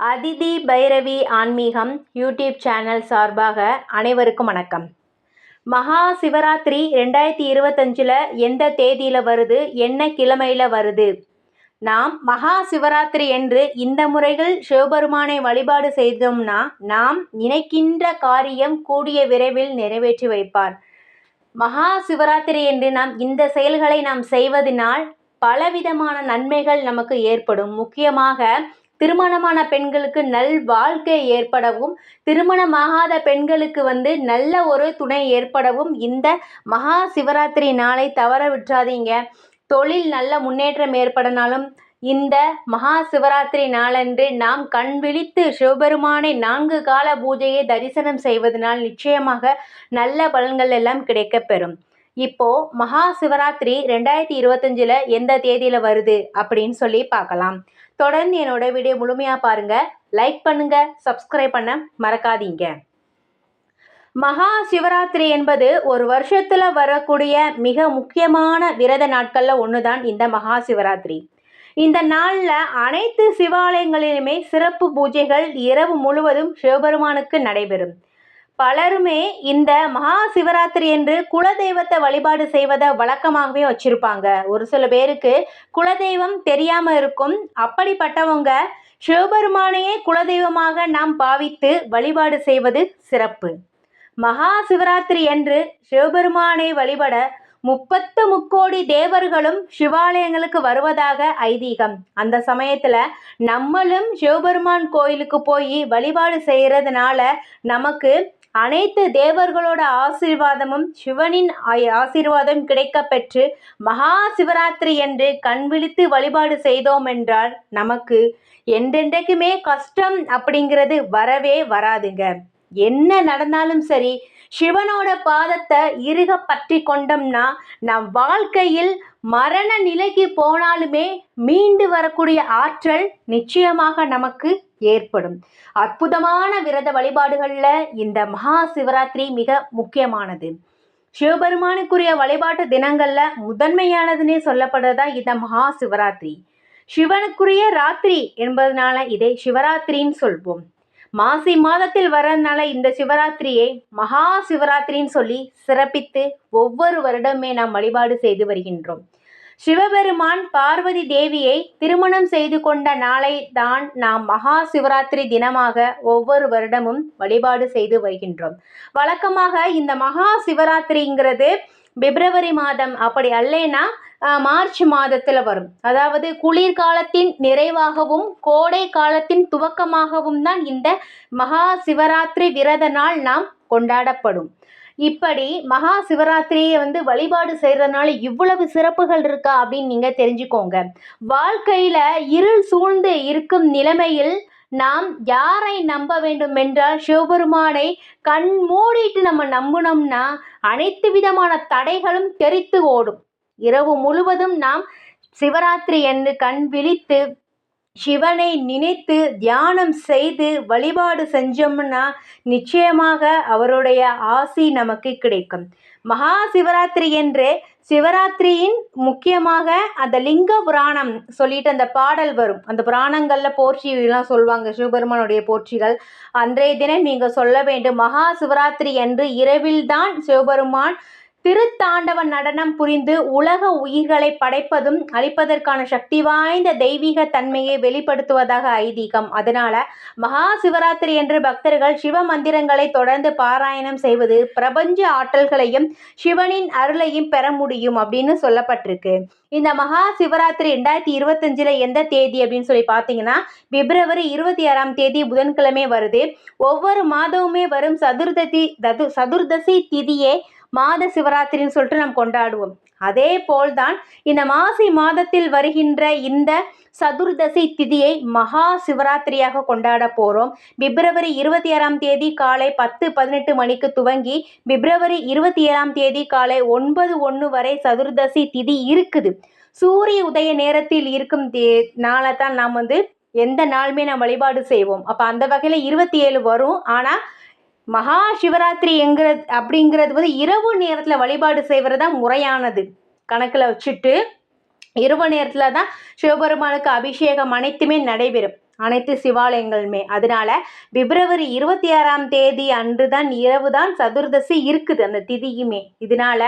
அதிதி பைரவி ஆன்மீகம் YouTube channel சார்பாக அனைவருக்கும் வணக்கம். மகா சிவராத்திரி ரெண்டாயிரத்தி இருபத்தஞ்சில் எந்த தேதியில் வருது? என்ன கிழமையில் வருது? நாம் மகா சிவராத்திரி என்று இந்த முறைகள் சிவபெருமானை வழிபாடு செய்தோம்னா நாம் நினைக்கின்ற காரியம் கூடிய விரைவில் நிறைவேற்றி வைப்பார். மகா சிவராத்திரி என்று நாம் இந்த செயல்களை நாம் செய்வதனால் பலவிதமான நன்மைகள் நமக்கு ஏற்படும். முக்கியமாக திருமணமான பெண்களுக்கு நல் வாழ்க்கை ஏற்படவும் திருமணமாகாத பெண்களுக்கு வந்து நல்ல ஒரு துணை ஏற்படவும் இந்த மகா சிவராத்திரி நாளை தவற விட்டுறாதீங்க. தொழில் நல்ல முன்னேற்றம் ஏற்படனாலும் இந்த மகா சிவராத்திரி நாளன்று நாம் கண் விழித்து சிவபெருமானை நான்கு கால பூஜையை தரிசனம் செய்வதனால் நிச்சயமாக நல்ல பலன்கள் எல்லாம் கிடைக்கப்பெறும். இப்போ மகா சிவராத்திரி ரெண்டாயிரத்தி இருபத்தஞ்சில் எந்த தேதியில் வருது அப்படின்னு சொல்லி பார்க்கலாம். தொடர்ந்து என்னோட வீடியோ முழுமையாக பாருங்கள் லைக் பண்ணுங்கள் சப்ஸ்கிரைப் பண்ண மறக்காதீங்க. மகா சிவராத்திரி என்பது ஒரு வருஷத்தில் வரக்கூடிய மிக முக்கியமான விரத நாட்களில் ஒன்று தான் இந்த மகா சிவராத்திரி. இந்த நாளில் அனைத்து சிவாலயங்களிலுமே சிறப்பு பூஜைகள் இரவு முழுவதும் சிவபெருமானுக்கு நடைபெறும். பலருமே இந்த மகா சிவராத்திரி என்று குலதெய்வத்தை வழிபாடு செய்வதை வழக்கமாகவே வச்சுருப்பாங்க. ஒரு சில பேருக்கு குலதெய்வம் தெரியாமல் இருக்கும். அப்படிப்பட்டவங்க சிவபெருமானையே குலதெய்வமாக நாம் பாவித்து வழிபாடு செய்வது சிறப்பு. மகா சிவராத்திரி என்று சிவபெருமானை வழிபட முப்பத்து முக்கோடி தேவர்களும் சிவாலயங்களுக்கு வருவதாக ஐதீகம். அந்த சமயத்தில் நம்மளும் சிவபெருமான் கோயிலுக்கு போய் வழிபாடு செய்கிறதுனால நமக்கு அனைத்து தேவர்களோட ஆசீர்வாதமும் சிவனின் ஆசீர்வாதம் கிடைக்க பெற்று மகா சிவராத்திரி என்று கண் விழித்து வழிபாடு செய்தோம் என்றால் நமக்கு என்றென்றைக்குமே கஷ்டம் அப்படிங்கிறது வரவே வராதுங்க. என்ன நடந்தாலும் சரி சிவனோட பாதத்தை இறுக பற்றி கொண்டோம்னா நம் வாழ்க்கையில் மரண நிலைக்கு போனாலுமே மீண்டு வரக்கூடிய ஆற்றல் நிச்சயமாக நமக்கு ஏற்படும். அற்புதமான விரத வழிபாடுகளில் இந்த மகா சிவராத்திரி மிக முக்கியமானது. சிவபெருமானுக்குரிய வழிபாட்டு தினங்களில் முதன்மையானதுன்னே சொல்லப்படுறதா இந்த மகா சிவராத்திரி. சிவனுக்குரிய ராத்திரி என்பதனால இதை சிவராத்திரின்னு சொல்வோம். மாசி மாதத்தில் வரதுனால இந்த சிவராத்திரியை மகா சிவராத்திரின்னு சொல்லி சிறப்பித்து ஒவ்வொரு வருடமே நாம் வழிபாடு செய்து வருகின்றோம். சிவபெருமான் பார்வதி தேவியை திருமணம் செய்து கொண்ட நாளை தான் நாம் மகா சிவராத்திரி தினமாக ஒவ்வொரு வருடமும் வழிபாடு செய்து வருகின்றோம். வழக்கமாக இந்த மகா சிவராத்திரிங்கிறது பிப்ரவரி மாதம் அப்படி அல்லேனா மார்ச் மாதத்தில் வரும். அதாவது குளிர்காலத்தின் நிறைவாகவும் கோடை காலத்தின் துவக்கமாகவும் தான் இந்த மகா சிவராத்திரி விரத நாள் நாம் கொண்டாடப்படும். இப்படி மகா சிவராத்திரியை வந்து வழிபாடு செய்கிறதுனால இவ்வளவு சிறப்புகள் இருக்கா அப்படின்னு நீங்கள் தெரிஞ்சுக்கோங்க. வாழ்க்கையில் இருள் சூழ்ந்து இருக்கும் நிலைமையில் நாம் யாரை நம்ப வேண்டும் என்றால் சிவபெருமானை கண் மூடிட்டு நம்ம நம்பினோம்னா அனைத்து விதமான தடைகளும் தெரித்து ஓடும். இரவு முழுவதும் நாம் சிவராத்திரி என்று கண் விழித்து சிவனை நினைத்து தியானம் செய்து வழிபாடு செஞ்சோம்னா நிச்சயமாக அவருடைய ஆசி நமக்கு கிடைக்கும். மகா சிவராத்திரி என்று சிவராத்திரியின் முக்கியமாக அந்த லிங்க புராணம் சொல்லிட்டு அந்த பாடல் வரும். அந்த புராணங்களில் போற்றிலாம் சொல்லுவாங்க சிவபெருமானுடைய போற்றிகள் அன்றைய தினம் நீங்கள் சொல்ல வேண்டும் மகா சிவராத்திரி என்று இரவில்தான் சிவபெருமான் திருத்தாண்டவ நடனம் புரிந்து உலக உயிர்களை படைப்பதும் அழிப்பதற்கான சக்தி வாய்ந்த தெய்வீக தன்மையை வெளிப்படுத்துவதாக ஐதீகம். அதனால மகா சிவராத்திரி என்று பக்தர்கள் சிவ மந்திரங்களை தொடர்ந்து பாராயணம் செய்வது பிரபஞ்ச ஆற்றல்களையும் சிவனின் அருளையும் பெற முடியும் அப்படின்னு சொல்லப்பட்டிருக்கு. இந்த மகா சிவராத்திரி ரெண்டாயிரத்தி இருபத்தஞ்சில் எந்த தேதி அப்படின்னு சொல்லி பார்த்தீங்கன்னா பிப்ரவரி இருபத்தி ஆறாம் தேதி புதன்கிழமை வருது. ஒவ்வொரு மாதமுமே வரும் சதுர்தசி தது சதுர்தசி திதியே மாத சிவராத்திரின்னு சொல்லிட்டு நாம் கொண்டாடுவோம். அதே போல்தான் இந்த மாசி மாதத்தில் வருகின்ற இந்த சதுர்தசி திதியை மகா சிவராத்திரியாக கொண்டாட போகிறோம் பிப்ரவரி இருபத்தி ஆறாம் தேதி காலை பத்து பதினெட்டு மணிக்கு துவங்கி பிப்ரவரி இருபத்தி ஏழாம் தேதி காலை ஒன்பது ஒன்று வரை சதுர்தசி திதி இருக்குது. சூரிய உதய நேரத்தில் இருக்கும் தே நாளை தான் நாம் வந்து எந்த நாளுமே நாம் வழிபாடு செய்வோம். அப்போ அந்த வகையில் இருபத்தி ஏழு வரும். ஆனால் மகா சிவராத்திரி எங்கிறது அப்படிங்கிறது வந்து இரவு நேரத்தில் வழிபாடு செய்வது தான் முறையானது. கணக்கில் வச்சுட்டு இரவு நேரத்தில் தான் சிவபெருமானுக்கு அபிஷேகம் அனைத்துமே நடைபெறும். அனைத்து சிவாலயங்களுமே. அதனால பிப்ரவரி இருபத்தி ஆறாம் தேதி அன்று தான் இரவு தான் சதுர்தசி இருக்குது அந்த திதியுமே. இதனால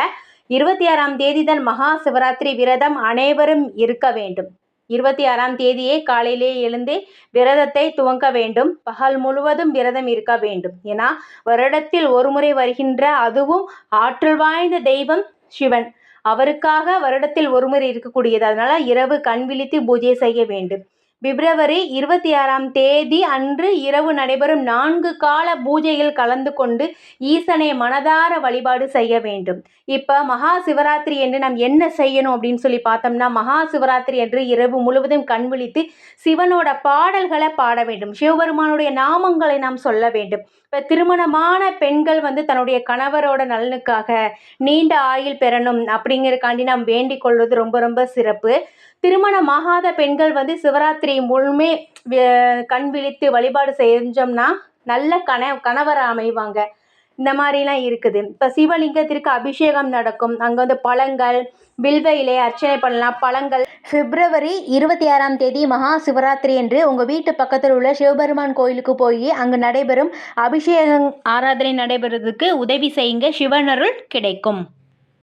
இருபத்தி ஆறாம் தேதி தான் மகா சிவராத்திரி விரதம் அனைவரும் இருக்க வேண்டும். இருபத்தி ஆறாம் தேதியே காலையிலே எழுந்தே விரதத்தை துவங்க வேண்டும். பகல் முழுவதும் விரதம் இருக்க வேண்டும். ஏன்னா வருடத்தில் ஒரு முறை வருகின்ற அதுவும் ஆற்றல் வாய்ந்த தெய்வம் சிவன். அவருக்காக வருடத்தில் ஒருமுறை இருக்கக்கூடியது. அதனால இரவு கண் விழித்து பூஜை செய்ய வேண்டும். பிப்ரவரி இருபத்தி ஆறாம் தேதி அன்று இரவு நடைபெறும் நான்கு கால பூஜையில் கலந்து கொண்டு ஈசனை மனதார வழிபாடு செய்ய வேண்டும். இப்போ மகா சிவராத்திரி என்று நாம் என்ன செய்யணும் அப்படின்னு சொல்லி பார்த்தோம்னா மகா சிவராத்திரி என்று இரவு முழுவதும் கண் விழித்து சிவனோட பாடல்களை பாட வேண்டும். சிவபெருமானுடைய நாமங்களை நாம் சொல்ல வேண்டும். இப்போ திருமணமான பெண்கள் வந்து தன்னுடைய கணவரோட நலனுக்காக நீண்ட ஆயுள் பெறணும் அப்படிங்கிறக்காண்டி நாம் வேண்டிக் கொள்வது ரொம்ப ரொம்ப சிறப்பு. திருமணமாகாத பெண்கள் வந்து சிவராத்திரி முழுமே கண் விழித்து வழிபாடு செஞ்சோம்னா நல்ல கண கணவரை அமைவாங்க. இந்த மாதிரிலாம் இருக்குது. இப்போ சிவலிங்கத்திற்கு அபிஷேகம் நடக்கும். அங்கே வந்து பழங்கள் வில்வ இலை அர்ச்சனை பண்ணலாம். பழங்கள். பிப்ரவரி இருபத்தி ஆறாம் தேதி மகா சிவராத்திரி என்று உங்கள் வீட்டு பக்கத்தில் உள்ள சிவபெருமான் கோயிலுக்கு போய் அங்கு நடைபெறும் அபிஷேகம் ஆராதனை நடைபெறுவதற்கு உதவி செய்யுங்க. சிவனருள் கிடைக்கும்.